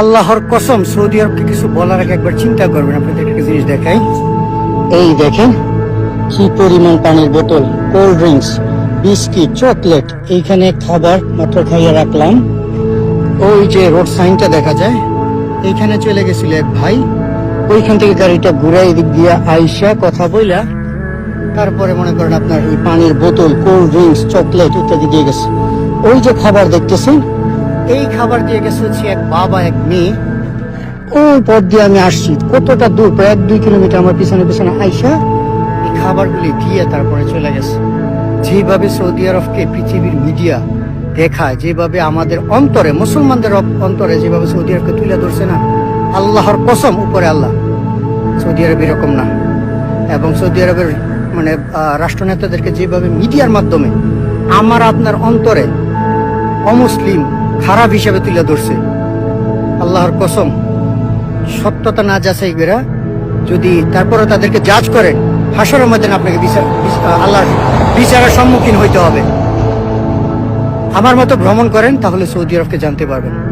আল্লাহর কসম, সৌদি আরবকে কিছু বলার আগে একবার চিন্তা করবেন, আপনাদের একটা জিনিস দেখাই। এই দেখেন, কি পরিমাণ পানির বোতল, কোল্ড ড্রিঙ্কস, বিস্কিট, চকলেট, এইখানে খাবার মাত্র খাইয়ে রাখলাম। ওই যে রোড সাইনটা দেখা যায়, এইখানে চলে গেছিল এক ভাই। ওইখান থেকে গাড়িটা ঘুরাই দিক দিয়ে আইসা কথা বইলা, তারপরে মনে করেন আপনার এই পানির বোতল, কোল্ড ড্রিঙ্কস, চকলেট ইত্যাদি দিয়ে গেছে। ওই যে খাবার দেখতেছেন এই খাবার দিয়ে গেছে হচ্ছে এক বাবা, এক মেয়ে। ওই পথ দিয়ে আমি আসছি? কতটা দূর? প্রায় এক দুই কিলোমিটার আমার পিছনে পিছনে আইসা এই খাবারগুলি দিয়ে তারপরে চলে গেছে। যেভাবে সৌদি আরবকে পৃথিবীর মিডিয়া দেখায়, যেভাবে আমাদের অন্তরে, মুসলমানদের অন্তরে যেভাবে সৌদি আরবকে তুলে ধরছে না, আল্লাহর কসম উপরে আল্লাহ। সৌদি আরব এরকম না। এবং সৌদি আরবের মানে রাষ্ট্রনেতাদেরকে যেভাবে মিডিয়ার মাধ্যমে আমার আপনার অন্তরে অমুসলিম খারাপ হিসাবে তুলে ধরছে। আল্লাহর কসম, সত্যতা না যাচাই করে যদি তারপরে তাদেরকে জাজ করেন, হাসরের মধ্যে আপনাকে বিচার বিচ- আল্লাহর বিচারের সম্মুখীন হইতে হবে। আমার মতো ভ্রমণ করেন, তাহলে সৌদি আরবকে জানতে পারবেন।